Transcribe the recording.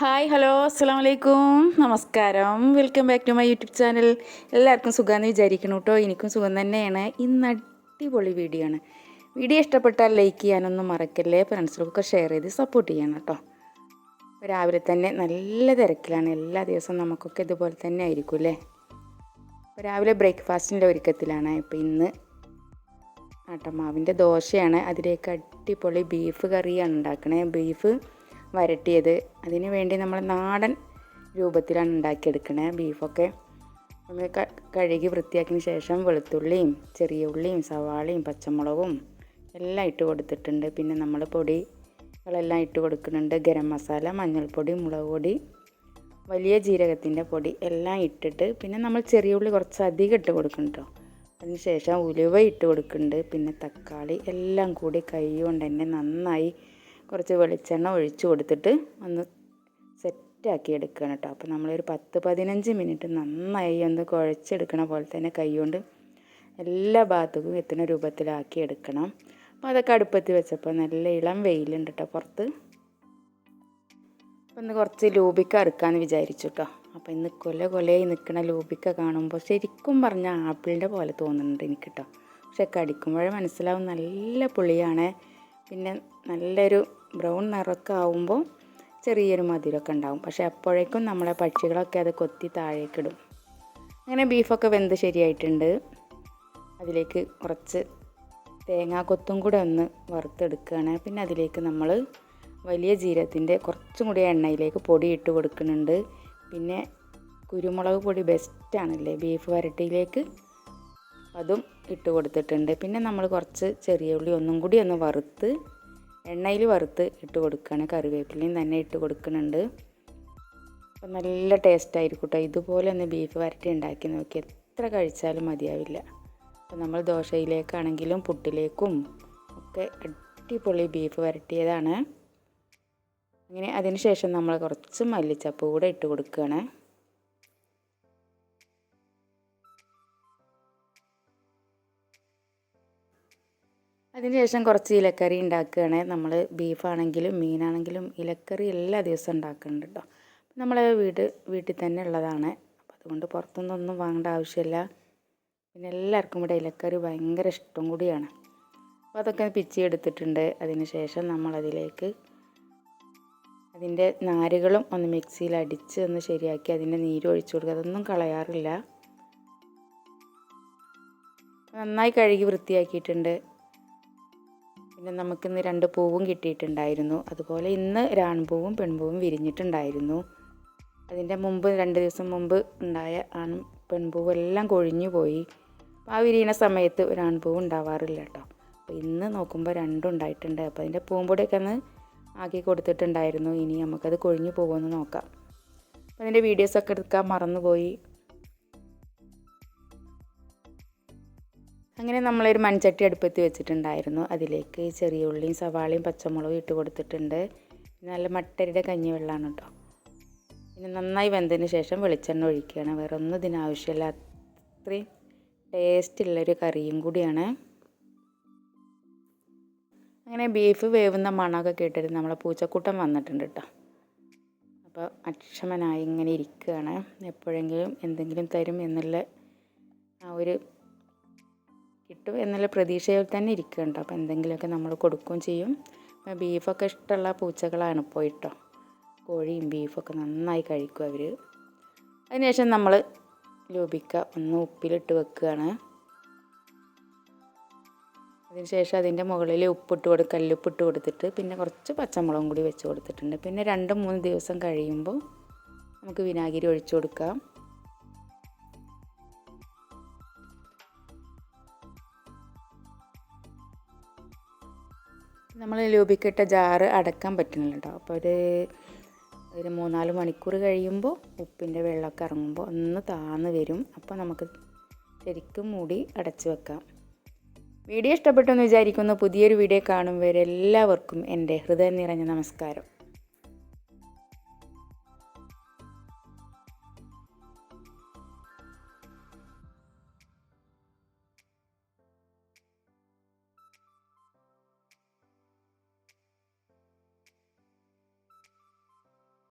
Hi hello അസ്സാം വലൈക്കും നമസ്കാരം welcome back to my YouTube channel എല്ലാവർക്കും സുഖമെന്ന് വിചാരിക്കണം കേട്ടോ. എനിക്കും സുഖം തന്നെയാണ്. ഇന്ന് അടിപൊളി വീഡിയോ ആണ്. വീഡിയോ ഇഷ്ടപ്പെട്ടാൽ ലൈക്ക് ചെയ്യാനൊന്നും മറക്കല്ലേ? ഫ്രണ്ട്സിലൊക്കെ ഷെയർ ചെയ്ത് സപ്പോർട്ട് ചെയ്യണം കേട്ടോ. രാവിലെ തന്നെ നല്ല തിരക്കിലാണ്. എല്ലാ ദിവസവും നമുക്കൊക്കെ ഇതുപോലെ തന്നെ ആയിരിക്കും അല്ലേ? രാവിലെ ബ്രേക്ക്ഫാസ്റ്റിന്റെ ഒരുക്കത്തിലാണ്. ഇപ്പോൾ ഇന്ന് ആട്ടമാവിന്റെ ദോശയാണ്. അതിലേക്ക് അടിപൊളി ബീഫ് കറിയാണ് ഉണ്ടാക്കണേ. ബീഫ് വരട്ടിയത്. അതിന് വേണ്ടി നമ്മൾ നാടൻ രൂപത്തിലാണ് ഉണ്ടാക്കിയെടുക്കണേ ബീഫൊക്കെ. നമ്മൾ കഴുകി വൃത്തിയാക്കിയതിന് ശേഷം വെളുത്തുള്ളിയും ചെറിയ ഉള്ളിയും സവാളയും പച്ചമുളകും എല്ലാം ഇട്ട് കൊടുത്തിട്ടുണ്ട്. പിന്നെ നമ്മൾ പൊടികളെല്ലാം ഇട്ട് കൊടുക്കുന്നുണ്ട്. ഗരം മസാല മഞ്ഞൾപ്പൊടി മുളക് പൊടി വലിയ ജീരകത്തിന്റെ പൊടി എല്ലാം ഇട്ടിട്ട് പിന്നെ നമ്മൾ ചെറിയ ഉള്ളി കുറച്ച് അധികം ഇട്ട് കൊടുക്കണം അതിന് ശേഷം ഉലുവ ഇട്ട് കൊടുക്കുന്നുണ്ട്. പിന്നെ തക്കാളി എല്ലാം കൂടി കൈ കൊണ്ട് തന്നെ നന്നായി കുറച്ച് വെളിച്ചെണ്ണ ഒഴിച്ചു കൊടുത്തിട്ട് ഒന്ന് സെറ്റാക്കി എടുക്കണം കേട്ടോ. അപ്പോൾ നമ്മളൊരു പത്ത് പതിനഞ്ച് മിനിറ്റ് നന്നായി ഒന്ന് കുഴച്ചെടുക്കണ പോലെ തന്നെ കൈകൊണ്ട് എല്ലാ ഭാഗത്തും എത്തുന്ന രൂപത്തിലാക്കി എടുക്കണം. അപ്പോൾ അതൊക്കെ അടുപ്പത്ത് വെച്ചപ്പോൾ നല്ല ഇളം വെയിലുണ്ട് കേട്ടോ പുറത്ത്. അപ്പോൾ ഇന്ന് കുറച്ച് ലൂബിക്ക എടുക്കാമെന്ന് വിചാരിച്ചു കേട്ടോ. അപ്പോൾ ഇന്ന് കൊല കൊലയായി നിൽക്കുന്ന ലൂബിക്ക കാണുമ്പോൾ ശരിക്കും പറഞ്ഞാൽ ആപ്പിളിന്റെ പോലെ തോന്നുന്നുണ്ട് എനിക്ക് കേട്ടോ പക്ഷെ കടിക്കുമ്പോഴേ മനസ്സിലാവും നല്ല പുളിയാണ്. പിന്നെ നല്ലൊരു ബ്രൗൺ നിറമൊക്കെ ആവുമ്പോൾ ചെറിയൊരു മധുരമൊക്കെ ഉണ്ടാവും. പക്ഷെ അപ്പോഴേക്കും നമ്മളെ പക്ഷികളൊക്കെ അത് കൊത്തി താഴേക്കിടും. അങ്ങനെ ബീഫൊക്കെ വെന്ത് ശരിയായിട്ടുണ്ട്. അതിലേക്ക് കുറച്ച് തേങ്ങാക്കൊത്തും കൂടെ ഒന്ന് വറുത്തെടുക്കുകയാണ്. പിന്നെ അതിലേക്ക് നമ്മൾ വലിയ ജീരകത്തിന്റെ കുറച്ചും കൂടി എണ്ണയിലേക്ക് പൊടി ഇട്ട് കൊടുക്കുന്നുണ്ട്. പിന്നെ കുരുമുളക് പൊടി ബെസ്റ്റാണല്ലേ ബീഫ് വരട്ടിയിലേക്ക് അതും ഇട്ട് കൊടുത്തിട്ടുണ്ട്. പിന്നെ നമ്മൾ കുറച്ച് ചെറിയ ഉള്ളി ഒന്നും കൂടി ഒന്ന് വറുത്ത് എണ്ണയിൽ വറുത്ത് ഇട്ട് കൊടുക്കുകയാണ്. കറിവേപ്പിലയും തന്നെ ഇട്ട് കൊടുക്കുന്നുണ്ട്. അപ്പം നല്ല ടേസ്റ്റ് ആയിരിക്കും കേട്ടോ ഇതുപോലെ ഒന്ന് ബീഫ് വരട്ടി ഉണ്ടാക്കി നോക്കി. എത്ര കഴിച്ചാലും മതിയാവില്ല. അപ്പം നമ്മൾ ദോശയിലേക്കാണെങ്കിലും പുട്ടിലേക്കും ഒക്കെ അടിപൊളി ബീഫ് വരട്ടിയതാണ്. അങ്ങനെ അതിന് ശേഷം നമ്മൾ കുറച്ച് മല്ലിച്ചപ്പ് കൂടെ ഇട്ട് കൊടുക്കുകയാണ്. അതിനുശേഷം കുറച്ച് ഇലക്കറി ഉണ്ടാക്കുകയാണ്. നമ്മൾ ബീഫാണെങ്കിലും മീനാണെങ്കിലും ഇലക്കറി എല്ലാ ദിവസവും ഉണ്ടാക്കുന്നുണ്ട് കേട്ടോ നമ്മളെ വീട് വീട്ടിൽ തന്നെ ഉള്ളതാണ്. അപ്പം അതുകൊണ്ട് പുറത്തുനിന്നൊന്നും വാങ്ങേണ്ട ആവശ്യമില്ല. പിന്നെ എല്ലാവർക്കും ഇവിടെ ഇലക്കറി ഭയങ്കര ഇഷ്ടം കൂടിയാണ്. അപ്പോൾ അതൊക്കെ പിച്ചി എടുത്തിട്ടുണ്ട്. അതിന് ശേഷം നമ്മളതിലേക്ക് അതിന്റെ നാരുകളും ഒന്ന് മിക്സിയിൽ അടിച്ച് ഒന്ന് ശരിയാക്കി അതിന്റെ നീര് ഒഴിച്ചു കൊടുക്കുക. അതൊന്നും കളയാറില്ല. നന്നായി കഴുകി വൃത്തിയാക്കിയിട്ടുണ്ട്. പിന്നെ നമുക്കിന്ന് രണ്ട് പൂവും കിട്ടിയിട്ടുണ്ടായിരുന്നു. അതുപോലെ ഇന്ന് രാൺപൂവും പെൺപൂവും വിരിഞ്ഞിട്ടുണ്ടായിരുന്നു. അതിന്റെ മുമ്പ് രണ്ട് ദിവസം മുമ്പ് ഉണ്ടായ ആൺ പെൺപൂവും എല്ലാം കൊഴിഞ്ഞു പോയി. ആ വിരിയണ സമയത്ത് ഒരു ഉണ്ടാവാറില്ല കേട്ടോ. അപ്പോൾ ഇന്ന് നോക്കുമ്പോൾ രണ്ടും ഉണ്ടായിട്ടുണ്ട്. അപ്പോൾ അതിന്റെ പൂമ്പൊടിയൊക്കെ ഒന്ന് ആക്കി കൊടുത്തിട്ടുണ്ടായിരുന്നു. ഇനി നമുക്കത് കൊഴിഞ്ഞു പോകുമെന്ന് നോക്കാം. അപ്പോൾ അതിന്റെ വീഡിയോസൊക്കെ എടുക്കാൻ മറന്നുപോയി. അങ്ങനെ നമ്മളൊരു മൺചട്ടി അടുപ്പത്ത് വെച്ചിട്ടുണ്ടായിരുന്നു. അതിലേക്ക് ചെറിയ ഉള്ളിയും സവാളയും പച്ചമുളകും ഇട്ട് കൊടുത്തിട്ടുണ്ട്. നല്ല മട്ടരിയുടെ കഞ്ഞി വെള്ളമാണ് കേട്ടോ പിന്നെ നന്നായി വെന്തതിന് ശേഷം വെളിച്ചെണ്ണ ഒഴിക്കുകയാണ്. വേറെ ഒന്നും ഇതിനാവശ്യമില്ല അത്രയും ടേസ്റ്റുള്ളൊരു കറിയും കൂടിയാണ്. അങ്ങനെ ബീഫ് വേവുന്ന മണമൊക്കെ കേട്ടിട്ട് നമ്മളെ പൂച്ചക്കൂട്ടം വന്നിട്ടുണ്ട് കേട്ടോ അപ്പോൾ അക്ഷമനായി ഇങ്ങനെ ഇരിക്കുകയാണ്. എപ്പോഴെങ്കിലും എന്തെങ്കിലും തരും എന്നുള്ള ആ ഒരു കിട്ടും എന്നുള്ള പ്രതീക്ഷയിൽ തന്നെ ഇരിക്കുന്നുണ്ട്. അപ്പോൾ എന്തെങ്കിലുമൊക്കെ നമ്മൾ കൊടുക്കുകയും ചെയ്യും. ബീഫൊക്കെ ഇഷ്ടമുള്ള പൂച്ചകളാണ് പോയിട്ടോ കോഴിയും ബീഫൊക്കെ നന്നായി കഴിക്കും അവർ. അതിനുശേഷം നമ്മൾ ലൂപിക്ക ഒന്ന് ഉപ്പിലിട്ട് വെക്കുകയാണ്. അതിനുശേഷം അതിന്റെ മുകളിൽ ഉപ്പിട്ട് കൊടുക്കുക കല്ലുപ്പിട്ട് കൊടുത്തിട്ട് പിന്നെ കുറച്ച് പച്ചമുളകും കൂടി വെച്ച് കൊടുത്തിട്ടുണ്ട്. പിന്നെ രണ്ട് മൂന്ന് ദിവസം കഴിയുമ്പോൾ നമുക്ക് വിനാഗിരി ഒഴിച്ചു കൊടുക്കാം. നമ്മൾ ലൂബിക്കിട്ട ജാറ് അടക്കാൻ പറ്റുന്നില്ല കേട്ടോ അപ്പോൾ ഒരു ഒരു മൂന്നാൽ മണിക്കൂർ കഴിയുമ്പോൾ ഉപ്പിന്റെ വെള്ളമൊക്കെ ഇറങ്ങുമ്പോൾ ഒന്ന് താന്ന് വരും. അപ്പോൾ നമുക്ക് ശരിക്കും മൂടി അടച്ച് വെക്കാം. വീഡിയോ ഇഷ്ടപ്പെട്ടെന്ന് വിചാരിക്കുന്നു. പുതിയൊരു വീഡിയോ കാണും വരെ എല്ലാവർക്കും എന്റെ ഹൃദയം നിറഞ്ഞ നമസ്കാരം.